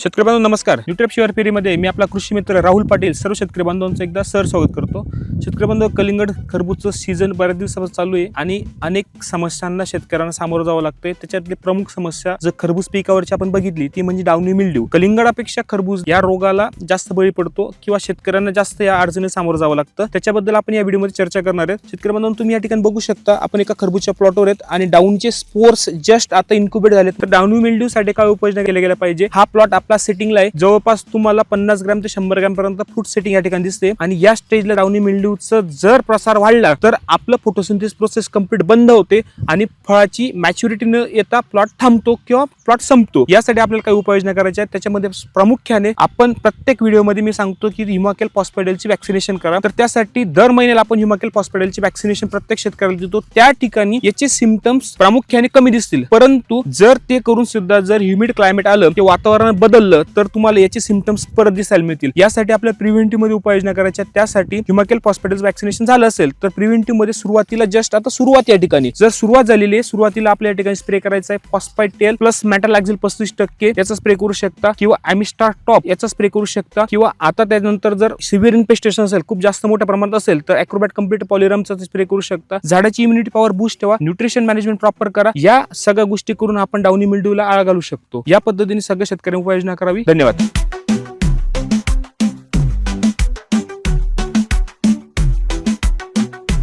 शेतकरी बांधव नमस्कार. युट्यूब शिवार फेरीमध्ये मी आपला कृषी मित्र राहुल पाटील सर्व शेतकरी बांधवांचं एकदा सर स्वागत करतो. शेतकरी बांधव कलिंगड खरबूजचं सीझन बऱ्याच दिवसापासून चालू आहे आणि अनेक समस्यांना शेतकऱ्यांना सामोरं जावं लागतंय. त्याच्यातली प्रमुख समस्या जर खरबूज पिकावरची आपण बघितली ती म्हणजे डावणी मिल्ड्यू कलिंगडापेक्षा खरबूज या रोगाला जास्त बळी पडतो किंवा शेतकऱ्यांना जास्त या अडचणी सामोरं जावं लागतं. त्याच्याबद्दल आपण या व्हिडिओमध्ये चर्चा करणार आहेत. शेतकरी बांधव तुम्ही या ठिकाणी बघू शकता आपण एका खरबूजच्या प्लॉटवर आहेत आणि डाऊनचे स्पोर्स जस्ट आता इन्क्युबेट झाले तर डाऊनी मिल्ड्यू साठी काय उपाययोजना केल्या गेल्या पाहिजे? हा प्लॉट आपला सेटिंगला आहे. जवळपास तुम्हाला पन्नास ग्रॅम ते शंभर ग्रॅम पर्यंत फ्रूट सेटिंग या ठिकाणी दिसते. आणि या स्टेजला डाऊनी मिल्ड्यूचा जर प्रसार वाढला तर आपलं फोटोसिंथेसिस प्रोसेस कंप्लीट बंद होते आणि फळाची मॅच्युरिटी न येता प्लॉट थांबतो किंवा प्लॉट संपतो. यासाठी आपल्याला काही उपाययोजना करायच्या आहेत. त्याच्यामध्ये प्रामुख्याने आपण प्रत्येक व्हिडिओमध्ये मी सांगतो की हिमाकेल पॉस्पेडलची वॅक्सिनेशन करा. तर त्यासाठी दर महिन्याला आपण हिमाकेल पॉस्पेडलची वॅक्सिनेशन प्रत्येक शेतकऱ्याला देतो. त्या ठिकाणी याचे सिमटम्स प्रामुख्याने कमी दिसतील. परंतु जर ते करून सुद्धा जर ह्युमिड क्लायमेट आलं ते वातावरण बदल उचललं तर तुम्हाला याचे सिमटम्स परत दिसायला मिळतील. यासाठी आपल्या प्रिव्हेंटिव्हमध्ये उपाययोजना करायच्या. त्यासाठी हिमाकेल पॉस्पेटल्स वॅक्सिनेशन झालं असेल तर प्रिव्हेंटिव्हमध्ये सुरुवातीला जस्ट आता सुरुवात या ठिकाणी. जर सुरुवात झालेली आहे सुरुवातीला आपल्या ठिकाणी स्प्रे करायचा आहे फॉस्फाईट टेल प्लस मॅटालॅक्झिल पस्तीस टक्के याचा स्प्रे करू शकता किंवा अॅमिस्टार टॉप याचा स्प्रे करू शकता किंवा आता त्यानंतर जर सिव्हिअर इन्फेस्टेशन असेल खूप जास्त मोठ्या प्रमाणात असेल तर अॅक्रोबॅट कंप्लीट पॉलिरमचा स्प्रे करू शकता. झाडाची इम्युनिटी पॉवर बूस्ट ठेवा. न्यूट्रिशन मॅनेजमेंट प्रॉपर करा. या सगळ्या गोष्टी करून आपण डाऊनी मिल्ड्यूला आळा घालू शकतो. या पद्धतीने सगळ्या शेतकऱ्यांनी उपाययोजना करावी. धन्यवाद.